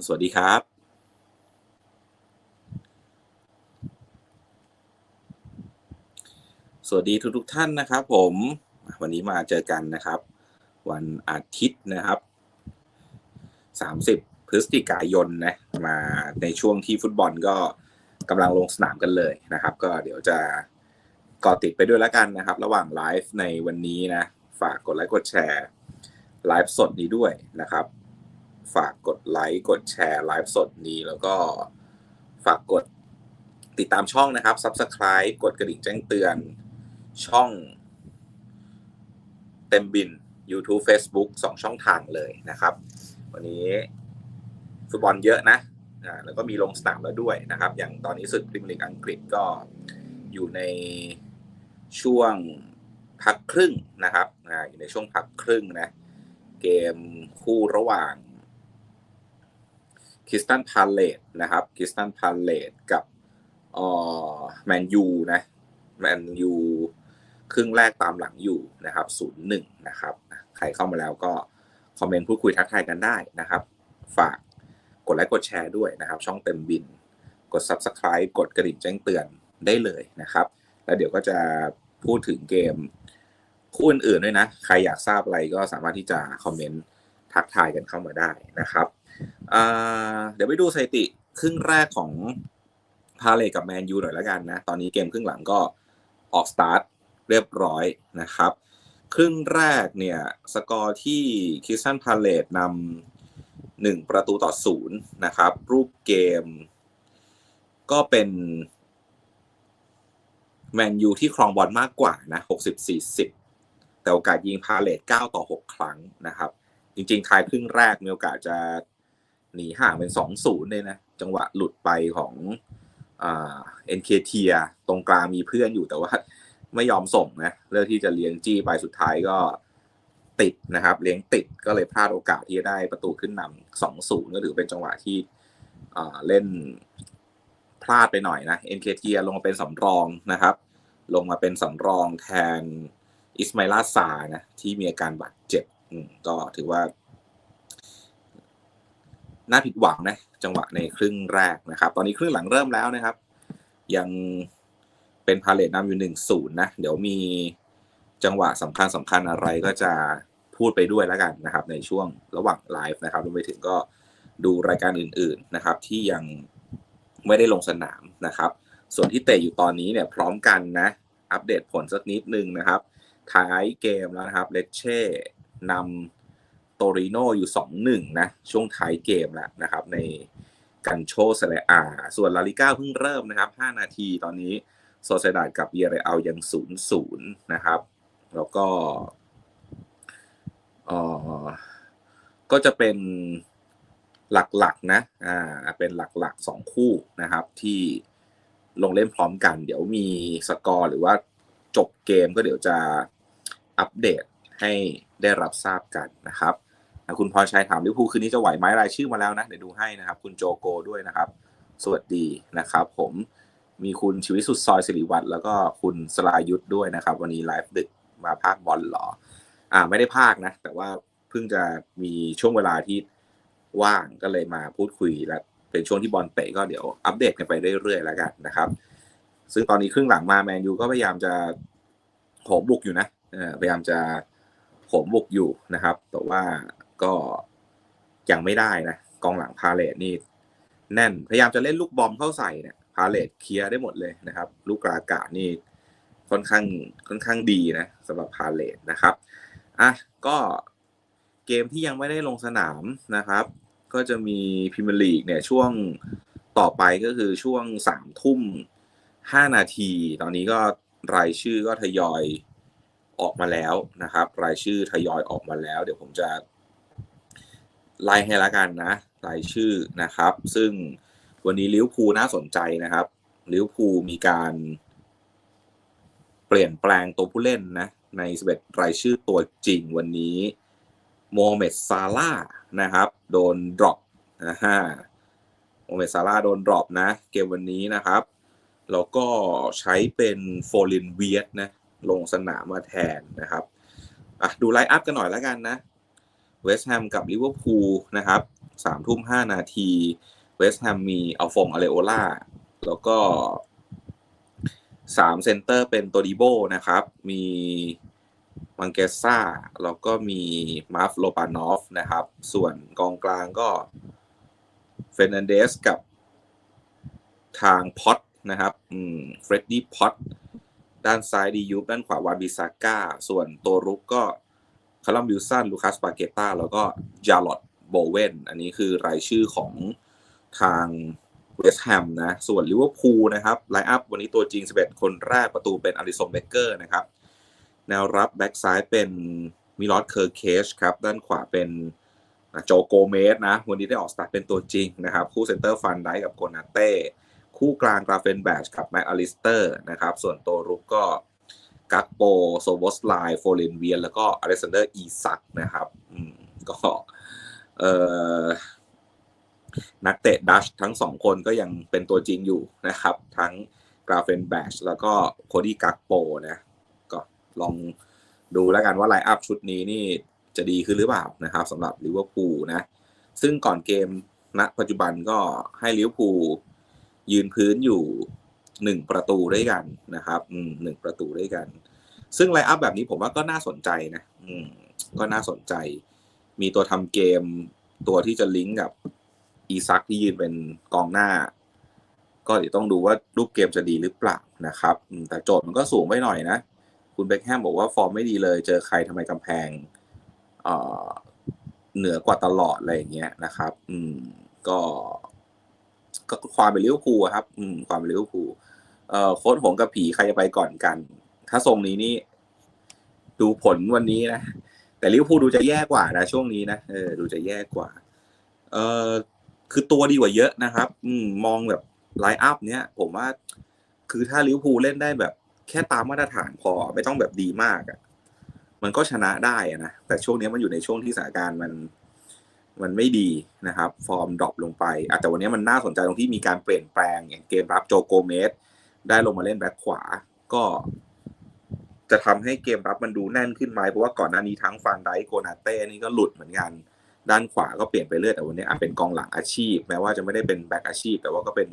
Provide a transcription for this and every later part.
สวัสดีครับ สวัสดีทุกทุกท่านนะครับผม วันนี้มาเจอกันนะครับ วันอาทิตย์นะครับ 30 พฤศจิกายนนะมาในช่วงที่ฟุตบอลก็กำลังลงสนามกันเลยนะครับ ก็เดี๋ยวจะเกาะติดไปด้วยแล้วกันนะครับ ระหว่างไลฟ์ในวันนี้นะ ฝากกดไลค์กดแชร์ไลฟ์สดนี้ด้วยนะครับ ฝากกดไลค์กดแชร์ไลฟ์สดนี้ แล้วก็ฝากกดติดตามช่องนะครับ Subscribe กดกระดิ่งแจ้งเตือนช่องเต็มบิน YouTube Facebook สองช่องทางเลยนะครับ วันนี้ฟุตบอลเยอะนะแล้วก็มีลงสนามแล้วด้วยนะครับ อย่างตอนนี้ศึกพรีเมียร์ลีกอังกฤษก็อยู่ในช่วงพักครึ่งนะครับอยู่ในช่วงพักครึ่งนะ เกมคู่ระหว่าง คริสตันพาเลตนะครับคริสตันพาเลตกับเอ่อแมนยูนะแมนยูครึ่งแรกตามหลังอยู่นะครับศูนย์หนึ่งนะครับใครเข้ามาแล้วก็คอมเมนต์พูดคุยทักทายกันได้นะครับ ฝากกดไลค์กดแชร์ด้วยนะครับ ช่องเต็มบิน กด Subscribe กดกระดิ่งแจ้งเตือนได้เลยนะครับ แล้วเดี๋ยวก็จะพูดถึงเกมคู่อื่นๆด้วยนะ ใครอยากทราบอะไรก็สามารถที่จะคอมเมนต์ทักทายกันเข้ามาได้นะครับ เดี๋ยวไปดูสถิติครึ่งแรกของพาเลกับแมนยูหน่อยล้วกันนะ ตอนนี้เกมครึ่งหลังก็ออกสตาร์ทเรียบร้อยนะครับ ครึ่งแรกเนี่ย สกอร์ที่คริสตันพาเลตนำหนึ่งประตูต่อศูนย์นะครับ รูปเกม ก็เป็นแมนยูที่ครองบอลมากกว่านะ60-40แต่โอกาสยิงพาเลต9ต่อ6ครั้งนะครับ จริงๆท้ายครึ่งแรกมีโอกาสจะ หนีห่างเป็น2-0เลยนะ จังหวะหลุดไปของอ่าเอ็นเคเทียตรงกลางมีเพื่อนอยู่แต่ว่าไม่ยอมส่งนะเลือกที่จะเลี้ยงจี้ไปสุดท้ายก็ติดนะครับ เลี้ยงติดก็เลยพลาดโอกาสที่จะได้ประตูขึ้นนำสองศูนย์ก็ถือเป็นจังหวะที่เล่นพลาดไปหน่อยนะเอ็นเคเทียลงมาเป็นสำรองนะครับ ลงมาเป็นสำรองแทนอิสมาอิลาซานะที่มีอาการบาดเจ็บก็ถือว่า น่าผิดหวังนะจังหวะในครึ่งแรกนะครับ ตอนนี้ครึ่งหลังเริ่มแล้วนะครับ ยังเป็นพาเลตนำอยู่หนึ่งศูนย์นะ เดี๋ยวมีจังหวะสำคัญสำคัญอะไรก็จะพูดไปด้วยแล้วกันนะครับ ในช่วงระหว่างไลฟ์นะครับรวมไปถึงก็ดูรายการอื่น ๆนะครับ ที่ยังไม่ได้ลงสนามนะครับ ส่วนที่เตะอยู่ตอนนี้เนี่ยพร้อมกันนะ อัปเดตผลสักนิดนึงนะครับ ท้ายเกมแล้วนะครับเลเช่นำ ริโนอยู่ 2-1 นะ ช่วงท้ายเกมแล้วนะครับ ในกันโชเซเลอา ส่วนลาลิก้าเพิ่งเริ่มนะครับ 5 นาทีตอนนี้โซเซดาดกับเยเรอัลยัง 0-0 นะครับ แล้วก็เออก็จะเป็นหลักๆนะ อ่า เป็นหลักๆ2คู่นะครับ ที่ลงเล่นพร้อมกัน เดี๋ยวมีสกอร์หรือว่าจบเกมก็เดี๋ยวจะอัปเดตให้ได้รับทราบกันนะครับ คุณพรชัยถามลิเวอร์พูลคืนนี้จะไหวไหมรายชื่อมาแล้วนะ เดี๋ยวดูให้นะครับ คุณโจโกด้วยนะครับ สวัสดีนะครับ ผมมีคุณชีวิตสุดซอยสิริวัตรแล้วก็คุณสลายุทธ์ด้วยนะครับ วันนี้ไลฟ์ดึกมาภาคบอลหรอ อ่า ไม่ได้ภาคนะ แต่ว่าเพิ่งจะมีช่วงเวลาที่ว่างก็เลยมาพูดคุยและเป็นช่วงที่บอลเตะก็เดี๋ยวอัปเดตกันไปเรื่อยๆแล้วกันนะครับ ซึ่งตอนนี้ครึ่งหลังมาแมนยูก็พยายามจะโหมบุกอยู่นะพยายามจะโหมบุกอยู่นะครับ แต่ว่า ก็ยังไม่ได้นะกองหลังพาเลตนี่แน่นพยายามจะเล่นลูกบอมเข้าใส่เนี่ยพาเลตเคลียร์ได้หมดเลยนะครับ ลูกกลากาศนี่ค่อนข้างค่อนข้างดีนะสำหรับพาเลตนะครับอะก็เกมที่ยังไม่ได้ลงสนามนะครับ ก็จะมีพรีเมียร์ลีกเนี่ยช่วงต่อไปก็คือช่วงสามทุ่มห้านาที ตอนนี้ก็รายชื่อก็ทยอยออกมาแล้วนะครับ รายชื่อทยอยออกมาแล้ว เดี๋ยวผมจะ ไล่ให้ละกันนะรายชื่อนะครับ ซึ่งวันนี้ลิวพูน่าสนใจนะครับลิวพูมีการเปลี่ยนแปลงตัวผู้เล่นนะใน11รายชื่อตัวจริงวันนี้โมเมดซาร่านะครับ โดนดรอปนะฮะโมเมดซาร่าโดนดรอปนะ เกมวันนี้นะครับแล้วก็ใช้เป็นโฟลินเวียตนะลงสนามมาแทนนะครับอะดูไลน์อัพกันหน่อยแล้วกันนะ เวสต์แฮมกับลิเวอร์พูลนะครับสามทุ่มห้านาที เวสต์แฮมมีอัลฟงอาเรโอล่าแล้วก็สามเซนเตอร์เป็นโตดิโบนะครับ มีมังเกซ่า แล้วก็มีมาฟโลปานอฟนะครับ ส่วนกองกลางก็เฟรนันเดสกับทางพอตนะครับอืมเฟรดดี้พอตด้านซ้ายดียูด้านขวาวานบิซาก้า ส่วนตัวรุกก็ คาร์ลัมบิลสันลูคัสปาเกต้าแล้วก็จาร์ลอตโบเวนอันนี้คือรายชื่อของทางเวสต์แฮมนะ ส่วนลิเวอร์พูลนะครับไลน์อัพวันนี้ตัวจริง 11 คนแรกประตูเป็นอาริสันเบเกอร์นะครับ แนวรับแบ็กซ้ายเป็นมิลอสเคอร์เคชครับ ด้านขวาเป็นโจโกเมสนะ วันนี้ได้ออกสตาร์ทเป็นตัวจริงนะครับ คู่เซนเตอร์ฟันได้กับโกนาเต้ คู่กลางกราเฟนแบชกับแม็กอลิสเตอร์นะครับ ส่วนตัวรุกก็ กักโปโซโบสไลโฟลินเวียน แล้วก็อเล็กซานเดอร์อีซักนะครับก็เนักเตะดัชทั้งสองคนก็ยังเป็นตัวจริงอยู่นะครับ ทั้งกราเฟนแบชแล้วก็โคดี้กักโปนะก็ลองดูแล้วกันว่าไลน์อัพชุดนี้นี่จะดีขึ้นหรือเปล่านะครับสำหรับลิเวอร์พูลนะ ซึ่งก่อนเกมณปัจจุบันก็ให้ลิเวอร์พูลยืนพื้นอยู่ หนึ่งประตูด้วยกันนะครับหนึ่งประตูด้วยกัน ซึ่งไลน์อัพแบบนี้ผมว่าก็น่าสนใจนะอืก็น่าสนใจ มีตัวทำเกมตัวที่จะลิงก์กับอีซักที่ยืนเป็นกองหน้า ก็เดี๋ยวต้องดูว่ารูปเกมจะดีหรือเปล่านะครับ แต่โจทย์มันก็สูงไปหน่อยนะ คุณเบคแฮมบอกว่าฟอร์มไม่ดีเลย เจอใครทำไมกำแพงเหนือกว่าตลอดอะไรอย่างเงี้ยนะครับ อืมก็ก็ความเป็นลิเวอร์พูลอะครับ อืม ความเป็นลิเวอร์พูล เอ่อโค้ชหงกับผีใครจะไปก่อนกัน ถ้าทรงนี้นี่ดูผลวันนี้นะ แต่ลิเวอร์พูลดูจะแย่กว่านะช่วงนี้นะเออดูจะแย่กว่า เออคือตัวดีกว่าเยอะนะครับ อืมมองแบบไลน์อัพเนี้ยผมว่า คือถ้าลิเวอร์พูลเล่นได้แบบ แค่ตามมาตรฐานพอไม่ต้องแบบดีมากอะ่ะ มันก็ชนะได้นะแต่ช่วงนี้มันอยู่ในช่วงที่สถานการณ์มันมันไม่ดีนะครับ ฟอร์มดรอปลงไปอแต่วันนี้มันน่าสนใจตรงที่มีการเปลี่ยนแปลงอย่างเกมรับโจโกเมส ได้ลงมาเล่นแบ็คขวา ก็ จะทำให้เกมรับมันดูแน่นขึ้นไหมเพราะว่าก่อนหน้านี้ทั้งฟันไดโกนาเต้นี่ก็หลุดเหมือนกัน ด้านขวาก็เปลี่ยนไปเรื่อยแต่วันนี้อาจเป็นกองหลังอาชีพ แม้ว่าจะไม่ได้เป็นแบ็คอาชีพ แต่ว่าก็เป็น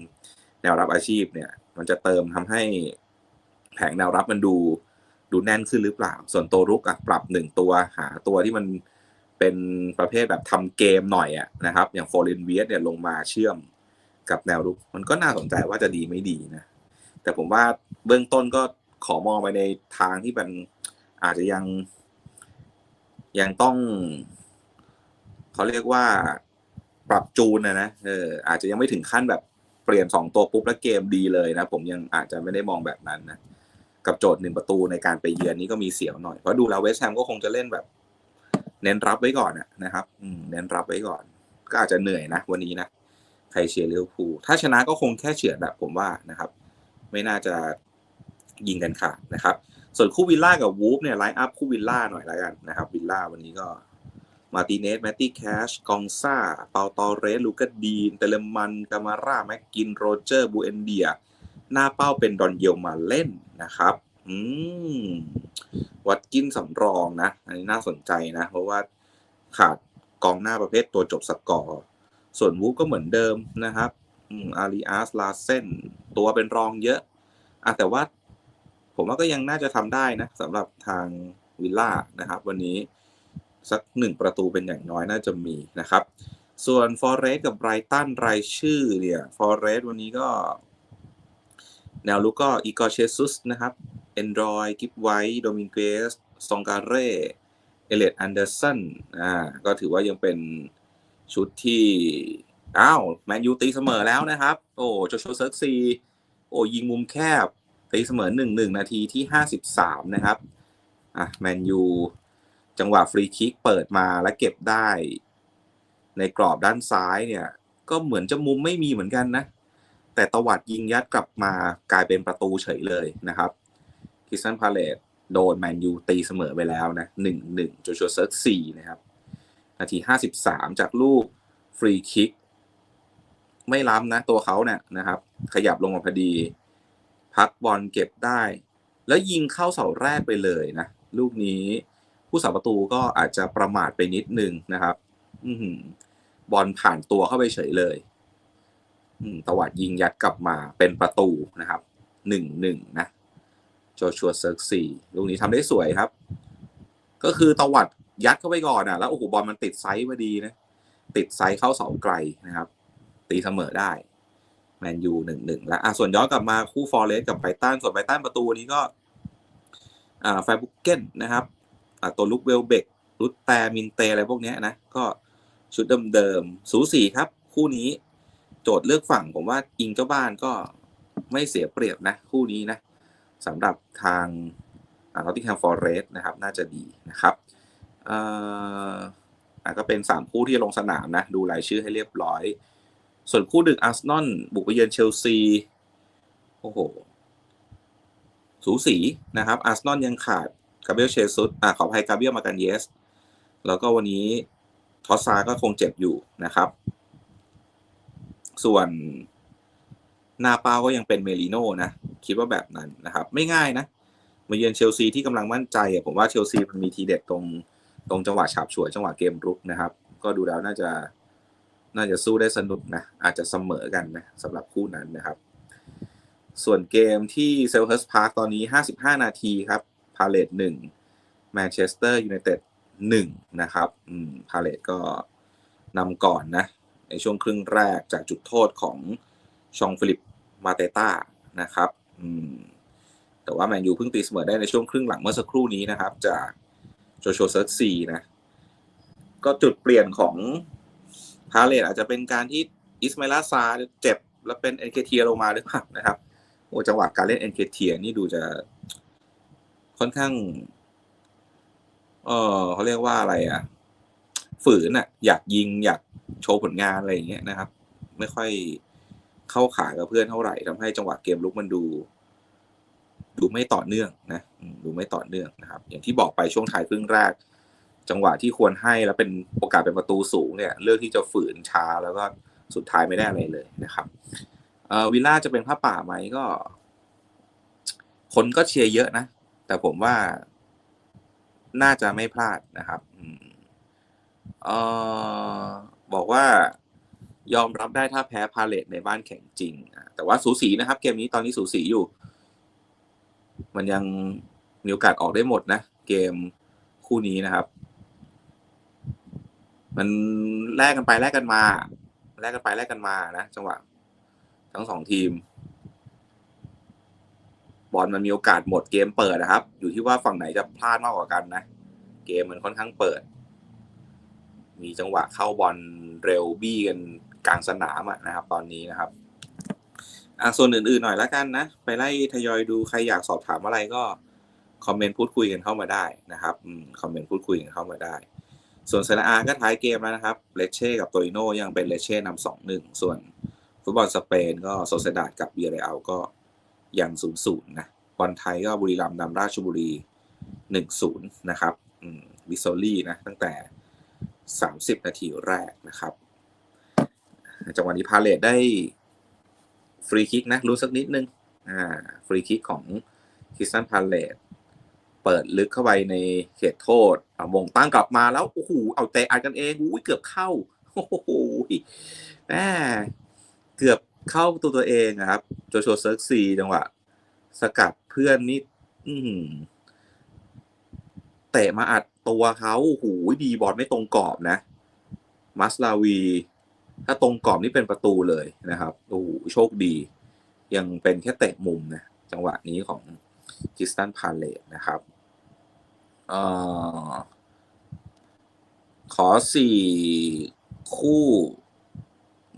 แนวรับอาชีพเนี่ย มันจะเติมทำให้แผงแนวรับมันดูดูแน่นขึ้นหรือเปล่า ส่วนตัวรุกอะปรับหนึ่งตัวหาตัวที่มันเป็นประเภทแบบทำเกมหน่อยอะนะครับ อย่างโฟลินเวียสเนี่ยลงมาเชื่อมกับแนวรุก มันก็น่าสนใจว่าจะดีไม่ดีนะ แต่ผมว่าเบื้องต้นก็ขอมองไปในทางที่มันอาจจะยัง ยังต้องเขาเรียกว่าปรับจูนนะนะเอออาจจะยังไม่ถึงขั้นแบบเปลี่ยนสองตัวปุ๊บแล้วเกมดีเลยนะ ผมยังอาจจะไม่ได้มองแบบนั้นนะกับโจทย์หนึ่งประตูในการไปเยือนนี่ก็มีเสียวหน่อยเพราะดูแล้วเวสต์แฮมก็คงจะเล่นแบบ เน้นรับไว้ก่อนนะครับอืมเน้นรับไว้ก่อน ก็อาจจะเหนื่อยนะวันนี้นะใครเชียร์ลิเวอร์พูลถ้าชนะก็คงแค่เฉือนแบบผมว่านะครับ ไม่น่าจะยิงกันขาดนะครับ ส่วนคู่วิลล่ากับวูฟเนี่ยไลน์อัพคู่วิลล่าหน่อยล้วกันนะครับวิลล่าวันนี้ก็มาติเนสแมตตี้แคชกองซ่าเปาตอเรสลูกาดีนเตเลมันกามาร่าแม็กกินโรเจอร์บูเอนเดีย หน้าเป้าเป็นดอนเยลมาเล่นนะครับอืมวัดกินสำรองนะ อันนี้น่าสนใจนะ เพราะว่าขาดกองหน้าประเภทตัวจบสกอร์ ส่วนวูฟก็เหมือนเดิมนะครับอืมอาริอาสลาเซน ตัวเป็นรองเยอะอะแต่ว่าผมว่าก็ยังน่าจะทำได้นะสำหรับทางวิลล่านะครับ วันนี้สักหนึ่งประตูเป็นอย่างน้อยน่าจะมีนะครับ ส่วนฟอร์เรสกับไบรตันรายชื่อเนี่ยฟอร์เรสวันนี้ก็ แนวลุกก็อีกอร์เชซุสนะครับเอนดรอยกิฟไวโดมิงเกสซองการเร่เอเลตอันเดอร์สันอ่าก็ถือว่ายังเป็นชุดที่ อ้าว แมนยูตีเสมอแล้วนะครับ โอ้โจโชเซิร์กซี โอ้ยิงมุมแคบตีเสมอหนึ่งหนึ่งนาทีที่ห้าสิบสามนะครับอะแมนยูจังหวะฟรีคิกเปิดมาและเก็บได้ ในกรอบด้านซ้ายเนี่ย ก็เหมือนจะมุมไม่มีเหมือนกันนะ แต่ตวัดยิงยัดกลับมากลายเป็นประตูเฉยเลยนะครับคิสตันพาเลตโดนแมนยูตีเสมอไปแล้วนะหนึ่งหนึ่งโจชัวเซิร์กสี่นะครับ นาทีห้าสิบสามจากลูกฟรีคิก ไม่ล้ำนะ ตัวเขาเนี่ยนะครับ ขยับลงมาพอดี พักบอลเก็บได้ แล้วยิงเข้าเสาแรกไปเลยนะ ลูกนี้ผู้สาประตูก็อาจจะประมาทไปนิดนึงนะครับ อืบอลผ่านตัวเข้าไปเฉยเลยตวัดยิงยัดกลับมาเป็นประตูนะครับหนึ่งหนึ่งนะโจชัวเซิร์กซีลูกนี้ทำได้สวยครับ ก็คือตวัดยัดเข้าไปก่อนอะ แล้วโอ้โหบอลมันติดไซส์พอดีนะ ติดไซส์เข้าเสาไกลนะครับ ตีเสมอได้แมนยูหนึ่งหนึ่งแล้วอะส่วนย้อนกลับมาคู่ฟอร์เรสกับไบตันส่วนไบตันประตูนี้ก็อ่าแฟบุกเก้นนะครับอ่าตัวลุกเวลเบกรุตแตมินเตอะไรพวกนี้นะ ก็ชุดเดิมๆสูสีครับ คู่นี้โจทย์เลือกฝั่งผมว่าอิงเจ้าบ้านก็ไม่เสียเปรียบนะ คู่นี้นะสำหรับทางอ่า Nottingham Forest นะครับ น่าจะดีนะครับอ่ออะก็เป็นสามคู่ที่ลงสนามนะ ดูรายชื่อให้เรียบร้อย ส่วนคู่ดึกอาร์เซนอลบุกไปเยือนเชลซี โอ้โห สูสีนะครับ อาร์เซนอลยังขาดกาเบรียลเชซุสอ่าขออภัยกาเบรียลมากันเยส แล้วก็วันนี้ทอสซาก็คงเจ็บอยู่นะครับ ส่วนหน้าเป้าก็ยังเป็นเมลิโน่นะ คิดว่าแบบนั้นนะครับ ไม่ง่ายนะ มาเยือนเชลซีที่กำลังมั่นใจผมว่าเชลซีมันมีทีเด็ดตรงตรงจังหวะฉาบฉวยจังหวะเกมรุกนะครับ ก็ดูแล้วน่าจะ น่าจะสู้ได้สนุกนะ อาจจะเสมอกันนะสำหรับคู่นั้นนะครับ ส่วนเกมที่เซลเฮิร์สพาร์คตอนนี้ 55 นาทีครับ พาเลตหนึ่งแมนเชสเตอร์ยูไนเต็ดหนึ่งนะครับอืมพาเลตก็นำก่อนนะ ในช่วงครึ่งแรกจากจุดโทษของชองฟิลิปมาเตต้านะครับอืมแต่ว่าแมนยูเพิ่งตีเสมอได้ในช่วงครึ่งหลังเมื่อสักครู่นี้นะครับ จากโจโชเซิร์ซีนะ ก็จุดเปลี่ยนของ พาเลตอาจจะเป็นการที่อิสมาลาซาเจ็บแล้วเป็นเอ็นเคเทียลงมาหรือเปล่านะครับโอ้จังหวะการเล่นเอ็นเคเทียนี่ดูจะค่อนข้าง เออเขาเรียกว่าอะไรอะ ฝืนอะ อยากยิงอยากโชว์ผลงานอะไรอย่างเงี้ยนะครับ ไม่ค่อยเข้าขากับเพื่อนเท่าไหร่ทำให้จังหวะเกมลุกมันดู ดูไม่ต่อเนื่องนะดูไม่ต่อเนื่องนะครับ อย่างที่บอกไปช่วงท้ายครึ่งแรก จังหวะที่ควรให้แล้วเป็นโอกาสเป็นประตูสูงเนี่ยเลือกที่จะฝืนช้าแล้วก็สุดท้ายไม่ได้อะไรเลยนะครับเอ่อวิลล่าจะเป็นผ้าป่าไหมก็ คนก็เชียร์เยอะนะ แต่ผมว่าน่าจะไม่พลาดนะครับเอ่อบอกว่ายอมรับได้ถ้าแพ้พาเลตในบ้านแข่งจริง แต่ว่าสูสีนะครับ เกมนี้ตอนนี้สูสีอยู่ มันยังมีโอกาสออกได้หมดนะ เกมคู่นี้นะครับ มันแลกกันไปแลกกันมาแลกกันไปแลกกันมานะจังหวะทั้งสองทีม บอลมันมีโอกาสหมดเกมเปิดนะครับ อยู่ที่ว่าฝั่งไหนจะพลาดมากกว่ากันนะ เกมมันค่อนข้างเปิด มีจังหวะเข้าบอลเร็วบี้กันกลางสนามอะนะครับ ตอนนี้นะครับอะส่วนอื่นๆหน่อยละกันนะ ไปไล่ทยอยดูใครอยากสอบถามอะไรก็คอมเมนต์พูดคุยกันเข้ามาได้นะครับคอมเมนต์พูดคุยกันเข้ามาได้ ส่วนเซนาอาก็ท้ายเกมแล้วนะครับเลเช่กับโตริโนยังเป็นเลเช่นำสองหนึ่งส่วนฟุตบอลสเปนก็โซเซดาดกับเบียร์เรอัลก็ยังศูนย์ศูนย์นะบอลไทยก็บุรีรัมย์นำราชบุรีหนึ่งศูนย์นะครับอืมวิโซลี่นะตั้งแต่สามสิบนาทีแรกนะครับจังหวะนี้พาเลตได้ฟรีคิกนะรู้สักนิดนึงอ่าฟรีคิกของคิสตันพาเลต ปิดลึกเข้าไปในเขตโทษอะมงตั้งกลับมาแล้วโอ้โหเอาเตะอัดกันเองอุ้ยเกือบเข้าโอ้โหแหมเกือบเข้าตัวตัวเองนะครับโจโชเซิร์กซีจังหวะสกัดเพื่อนนี่อืเตะมาอัดตัวเขาโอ้โหดีบอลไม่ตรงกรอบนะมัสลาวี ถ้าตรงกรอบนี่เป็นประตูเลยนะครับโอ้โหโชคดี ยังเป็นแค่เตะมุมนะจังหวะนี้ของจิสตันพาเลตนะครับ เอ่อขอสี่คู่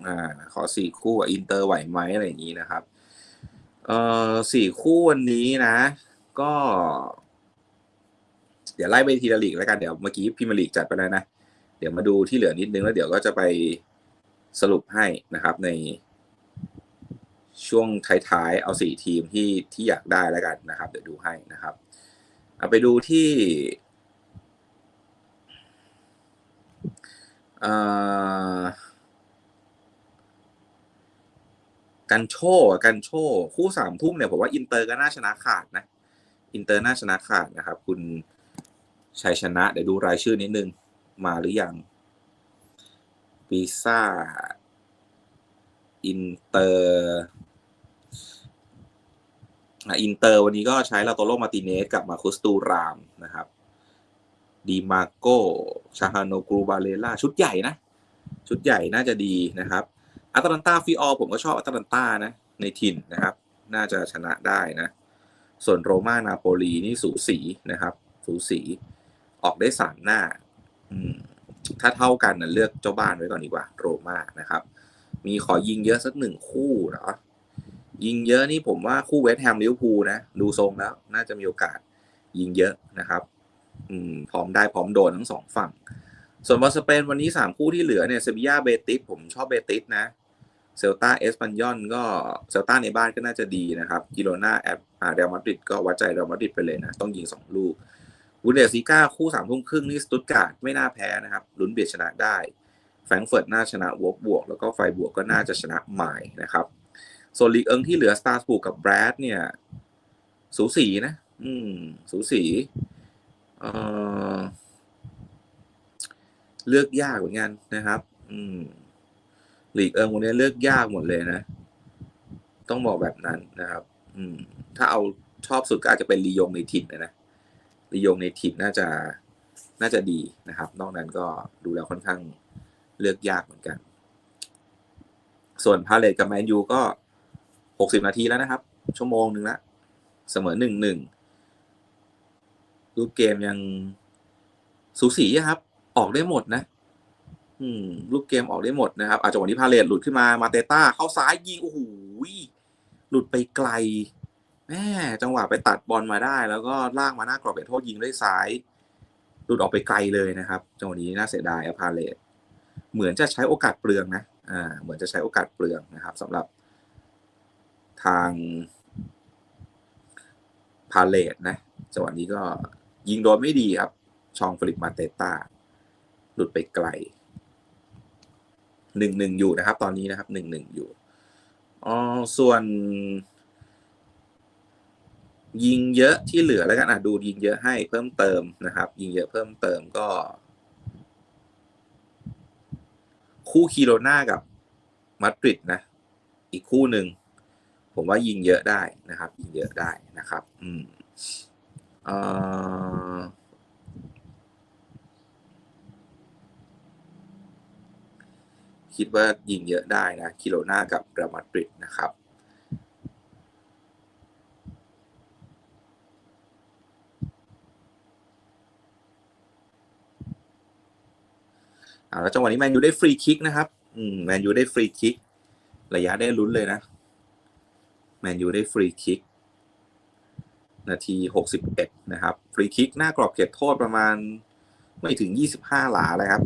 อ่าขอสี่คู่อินเตอร์ไหวไหมอะไรอย่างนี้นะครับ เอ่อสี่คู่วันนี้นะ ก็ เดี๋ยวไล่ไปทีละลีกแล้วกันเดี๋ยวเมื่อกี้พิมยร์ลีกจัดไปแล้วนะ เดี๋ยวมาดูที่เหลือนิดนึงแล้วเดี๋ยวก็จะไปสรุปให้นะครับในช่วงท้ายๆ เอาสี่ทีมที่ที่อยากได้แล้วกันนะครับ เดี๋ยวดูให้นะครับ เอาไปดูที่กันโชกันโชคู่สามทุ่มเนี่ยผมว่าอินเตอร์ก็น่าชนะขาดนะ อินเตอร์น่าชนะขาดนะครับ คุณชัยชนะ เดี๋ยวดูรายชื่อนิดนึง มาหรือยังปีซ่า อินเตอร์ อินเตอร์วันนี้ก็ใช้ลาโตโลมาติเนสกับมาคุสตูรามนะครับดีมาโกชาฮานโนกรูบาเลล่าชุดใหญ่นะ ชุดใหญ่น่าจะดีนะครับอัตแลนตาฟิออผมก็ชอบอัตแลนตานะ ในถิ่นนะครับ น่าจะชนะได้นะ ส่วนโรม่านาโปลีนี่สูสีนะครับ สูสี ออกได้สามหน้า ถ้าเท่ากันนะเลือกเจ้าบ้านไว้ก่อนดีกว่า โรม่านะครับ มีขอยิงเยอะสักหนึ่งคู่เนาะ ยิงเยอะนี่ผมว่าคู่เวสต์แฮมลิเวอร์พูลนะ ดูทรงแล้ว น่าจะมีโอกาสยิงเยอะนะครับ อืมพร้อมได้พร้อมโดนทั้งสองฝั่ง ส่วนบอลสเปนวันนี้สามคู่ที่เหลือเนี่ยเซบียาเบติสผมชอบเบติสนะเซลตาเอสปันยอนก็เซลตาในบ้านก็น่าจะดีนะครับกิโลนาแอดอ่าเรอัลมาดริดก็วัดใจเรอัลมาดริดไปเลยนะ ต้องยิงสองลูกบุนเดสซีกาคู่สามทุ่มครึ่งนี่สตุตการ์ดไม่น่าแพ้นะครับลุ้นเบียดชนะได้แฟรงเฟิร์ตน่าชนะวอกบวก แล้วก็ไฟบวกก็น่าจะชนะหมายนะครับ ส่วนลีกเอิงที่เหลือสตาร์สบูกับแบรดเนี่ย สูสีนะ อืม สูสีเออเลือกยากเหมือนกันนะครับ อืมลีกเอิงวันนี้เลือกยากหมดเลยนะ ต้องบอกแบบนั้นนะครับ อืม ถ้าเอาชอบสุดก็อาจจะเป็นลียงในถิ่นนะนะลียงในถิ่นน่าจะน่าจะดีนะครับ นอกนั้นก็ดูแล้วค่อนข้างเลือกยากเหมือนกัน ส่วนพาเลตกับแมนยูก็ หกสิบนาทีแล้วนะครับ ชั่วโมงหนึ่งละเสมอหนึ่งหนึ่งรูปเกมยังสูสีครับ ออกได้หมดนะ อืมลูกเกมออกได้หมดนะครับ อาจจะวันนี้พาเลตหลุดขึ้นมามาเตต้าเข้าซ้ายยิงโอ้โหหลุดไปไกลแม่จังหวะไปตัดบอลมาได้ แล้วก็ลากมาหน้ากรอบเขตโทษยิงด้วยซ้าย หลุดออกไปไกลเลยนะครับจังหวะนี้น่าเสียดายอพาเลตเหมือนจะใช้โอกาสเปลืองนะอ่าเหมือนจะใช้โอกาสเปลืองนะครับสำหรับ ทางพาเลตนะจังหวะนี้ก็ยิงโดนไม่ดีครับ ชองฟลิปมาเตต้า หลุดไปไกลหนึ่งหนึ่งอยู่นะครับ ตอนนี้นะครับหนึ่งหนึ่งอยู่อ๋อส่วน ยิงเยอะที่เหลือแล้วกันอะดูยิงเยอะให้เพิ่มเติมนะครับ ยิงเยอะเพิ่มเติมก็ คู่คิโรนากับมาดริดนะ อีกคู่หนึ่ง ผมว่ายิงเยอะได้นะครับ ยิงเยอะได้นะครับ อืมเอ่อคิดว่ายิงเยอะได้นะคิโรนากับเรอัลมาดริดนะครับแล้วจังหวะนี้แมนยูได้ฟรีคิกนะครับอืมแมนยูได้ฟรีคิก ระยะได้ลุ้นเลยนะ แมนยูได้ฟรีคิกนาทีหกสิบเอ็ดนะครับ ฟรีคิกหน้ากรอบเขตโทษประมาณไม่ถึงยี่สิบห้าหลาเลยครับ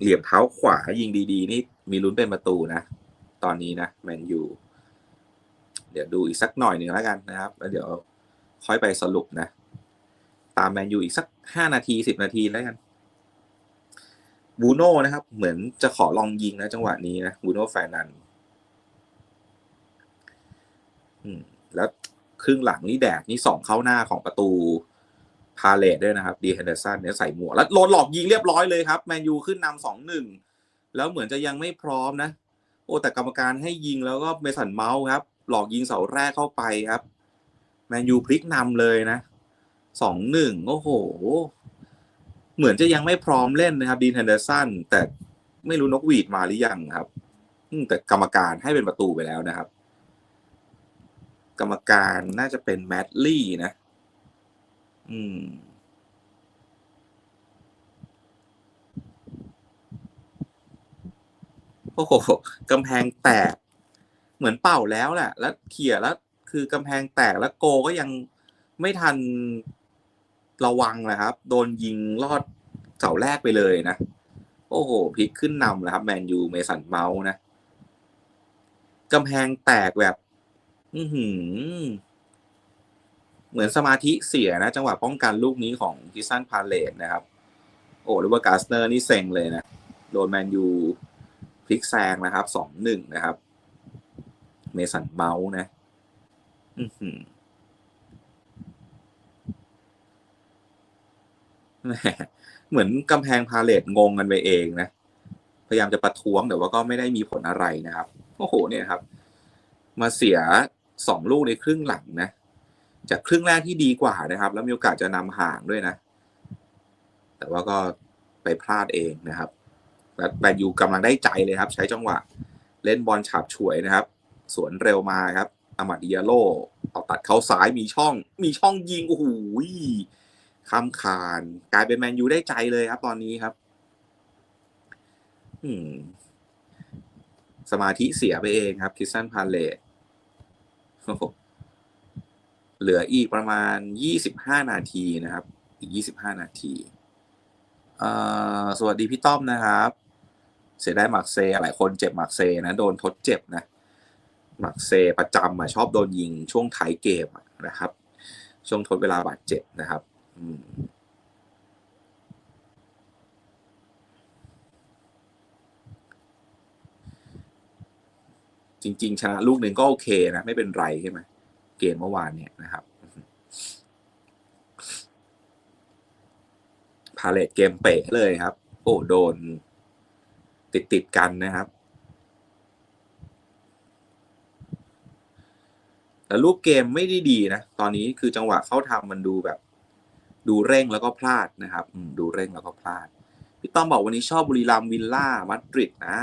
เหลี่ยมเท้าขวายิงดีๆ นี่มีลุ้นเป็นประตูนะ ตอนนี้นะแมนยู เดี๋ยวดูอีกสักหน่อยหนึ่งแล้วกันนะครับ แล้วเดี๋ยวค่อยไปสรุปนะ ตามแมนยูอีกสักห้านาทีสิบนาทีแล้วกัน บูโน่นะครับ เหมือนจะขอลองยิงนะจังหวะนี้นะ บูโน่แฟนัน อืมแล้วครึ่งหลังนี่แดดนี่สองเข้าหน้าของประตู พาเลตด้วยนะครับ ดีเฮนเดอร์สันเนี่ยใส่หมวกแล้วโดนหลอกยิงเรียบร้อยเลยครับ แมนยูขึ้นนำสองหนึ่งแล้วเหมือนจะยังไม่พร้อมนะ โอ้แต่กรรมการให้ยิงแล้วก็เมสันเมาส์ครับ หลอกยิงเสาแรกเข้าไปครับแมนยูพลิกนำเลยนะสองหนึ่งโอ้โห เหมือนจะยังไม่พร้อมเล่นนะครับดีนเฮนเดอร์สันแต่ไม่รู้นกหวีดมาหรือยังครับแต่กรรมการให้เป็นประตูไปแล้วนะครับ กรรมการน่าจะเป็นแมดลี่นะ อืม โอ้โหกำแพงแตก เหมือนเป่าแล้วแหละ แล้วเขี่ยแล้ว คือกำแพงแตกแล้วโกก็ยังไม่ทันระวังนะครับ โดนยิงลอดเสาแรกไปเลยนะ โอ้โหพลิกขึ้นนำแล้วครับ แมนยูเมสันเมาส์นะกำแพงแตกแบบ อือหือ เหมือนสมาธิเสียนะ จังหวะป้องกันลูกนี้ของกิสันพาเลตนะครับ โอ้หรือว่ากาสเนอร์นี่เซ็งเลยนะ โดนแมนยูพลิกแซงนะครับสองหนึ่งนะครับ เมสันเมาส์นะ อือหือเหมือนกำแพงพาเลตงงกันไปเองนะ พยายามจะประท้วงแต่ว่าก็ไม่ได้มีผลอะไรนะครับ โอ้โหเนี่ยครับ มาเสีย สองลูกในครึ่งหลังนะ จากครึ่งแรกที่ดีกว่านะครับ แล้วมีโอกาสจะนำห่างด้วยนะ แต่ว่าก็ไปพลาดเองนะครับและแบนยูกำลังได้ใจเลยครับ ใช้จังหวะ เล่นบอลฉาบฉวยนะครับ สวนเร็วมาครับอามาดิยาโลเอาตัดเข้าซ้ายมีช่อง มีช่องยิงโอ้โหข้ามคานกลายเป็นแมนยูได้ใจเลยครับ ตอนนี้ครับ อืม สมาธิเสียไปเองครับคิสซันพาเลต เหลืออีกประมาณ 25 นาทีนะครับ อีก 25 นาทีสวัสดีพี่ต้อมนะครับ เสียได้หมักเซ หลายคนเจ็บหมักเซนะโดนทดเจ็บนะหมักเซประจำอะชอบโดนยิงช่วงท้ายเกมนะครับ ช่วงทดเวลาบาดเจ็บนะครับ จริง ๆ ชนะลูกหนึ่งก็โอเคนะไม่เป็นไรใช่ไหมเกมเมื่อวานเนี่ยนะครับพาเลตเกมเป๋เลยครับ โอ้โดน ติดติดกันนะครับ แต่รูปเกมไม่ได้ดีนะตอนนี้คือจังหวะเข้าทำมันดูแบบ ดูเร่งแล้วก็พลาดนะครับดูเร่งแล้วก็พลาดพี่ต้อมบอกวันนี้ชอบบุรีรัมวิลล่ามาดริดนะ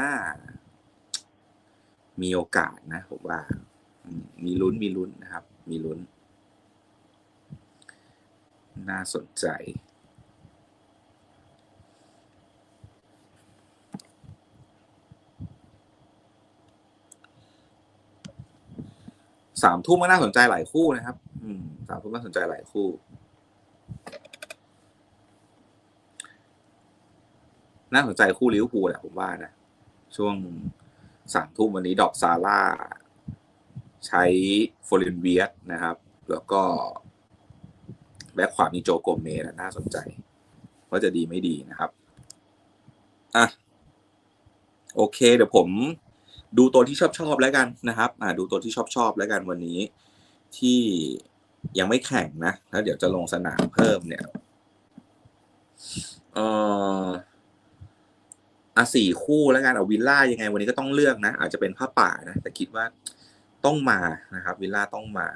มีโอกาสนะผมว่ามมีลุ้นมีลุ้นนะครับ มีลุ้น น่าสนใจสามทุ่มก็น่าสนใจหลายคู่นะครับ อืมสามทุ่มน่าสนใจหลายคู่ น่าสนใจคู่ลิเวอร์พูลแหละผมว่านะ ช่วง สามทุ่มวันนี้ดอกซาร่า ใช้โฟลินเวียสนะครับ แล้วก็แบ็คขวามีโจโกเมสน่าสนใจ ว่าจะดีไม่ดีนะครับอะโอเค เดี๋ยวผมดูตัวที่ชอบชอบแล้วกันนะครับ อ่าดูตัวที่ชอบชอบแล้วกันวันนี้ที่ยังไม่แข่งนะ แล้วเดี๋ยวจะลงสนามเพิ่มเนี่ยเออ อะสี่คู่แล้วกันเอาวิลล่ายังไง วันนี้ก็ต้องเลือกนะ อาจจะเป็นผ้าป่านะ แต่คิดว่าต้องมานะครับ วิลล่าต้องมา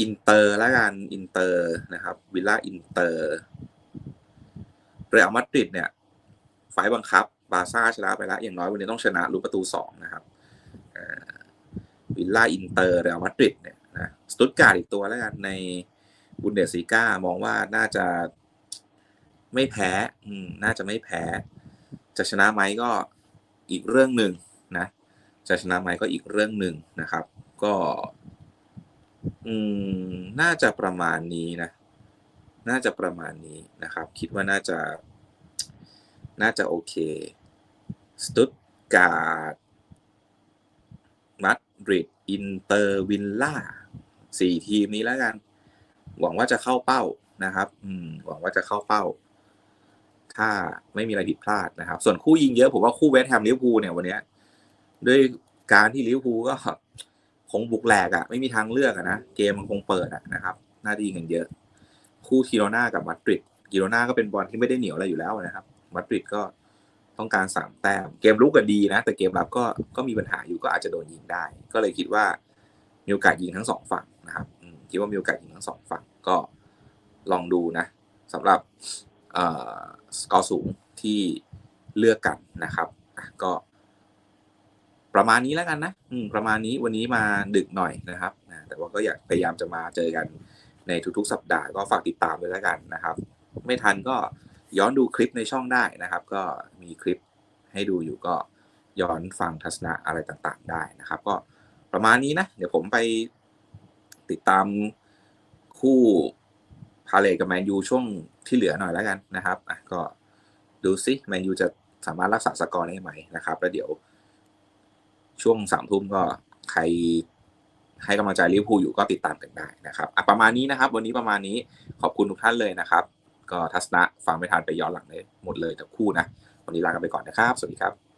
อินเตอร์แล้วกันอินเตอร์นะครับ วิลล่าอินเตอร์เรอัลมาดริดเนี่ยไฟบังคับบาซ่าชนะไปแล้วอย่างน้อยวันนี้ต้องชนะรู้ประตูสองนะครับวิลล่าอินเตอร์เรอัลมาดริดเนี่ยนะสตุตการ์ดอีกตัวแล้วกันในบุนเดสซีก้ามองว่าน่าจะไม่แพ้ อืม น่าจะไม่แพ้ จะชนะไหมก็อีกเรื่องหนึ่งนะจะชนะไหมก็อีกเรื่องหนึ่งนะครับ ก็ อืมน่าจะประมาณนี้นะ น่าจะประมาณนี้นะครับ คิดว่าน่าจะ น่าจะโอเคสตุตการ์ดมาดริดอินเตอร์วิลล่าสี่ทีมนี้แล้วกัน หวังว่าจะเข้าเป้านะครับ อืม หวังว่าจะเข้าเป้า ถ้าไม่มีอะไรผิดพลาดนะครับ ส่วนคู่ยิงเยอะผมว่าคู่เวสต์แฮมลิเวอร์พูลเนี่ยวันนี้ด้วยการที่ลิเวอร์พูลก็คงบุกแหลกอะ่ะ ไม่มีทางเลือกอะนะเกมมันคงเปิดอะนะครับน่าจะยิงกันเยอะ คู่กิโรนากับมาดริดกิโรนาก็เป็นบอลที่ไม่ได้เหนียวอะไรอยู่แล้วนะครับมาดริดก็ต้องการสามแต้มเกมลุกก็ดีนะ แต่เกมรับก็ก็มีปัญหาอยู่ก็อาจจะโดนยิงได้ ก็เลยคิดว่ามีโอกาสยิงทั้งสองฝั่งนะครับคิดว่ามีโอกาสยิงทั้งสองฝั่งก็ลองดูนะสำหรับ สกอร์สูงที่เลือกกันนะครับก็ ประมาณนี้แล้วกันนะประมาณนี้วันนี้มาดึกหน่อยนะครับแต่ว่าก็อยากพยายามจะมาเจอกันในทุกๆ สัปดาห์ก็ฝากติดตามด้วยแล้วกันนะครับ ไม่ทันก็ย้อนดูคลิปในช่องได้นะครับ ก็มีคลิปให้ดูอยู่ก็ย้อนฟังทัศนะอะไรต่างๆ ได้นะครับ ก็ประมาณนี้นะ เดี๋ยวผมไปติดตามคู่พาเลทกับแมนยูช่วง ที่เหลือหน่อยแล้วกันนะครับอะก็ดูซิแมนยูจะสามารถรักษาสกอร์ได้ไหมนะครับ แล้วเดี๋ยว ช่วงสามทุ่มก็ใครให้กำลังใจลิเวอร์พูลอยู่ก็ติดตามกันได้นะครับอะประมาณนี้นะครับ วันนี้ประมาณนี้ขอบคุณทุกท่านเลยนะครับ ก็ทัศนะฟังไม่ทันไปย้อนหลังได้หมดเลยทั้งคู่นะวันนี้ลากันไปก่อนนะครับ สวัสดีครับ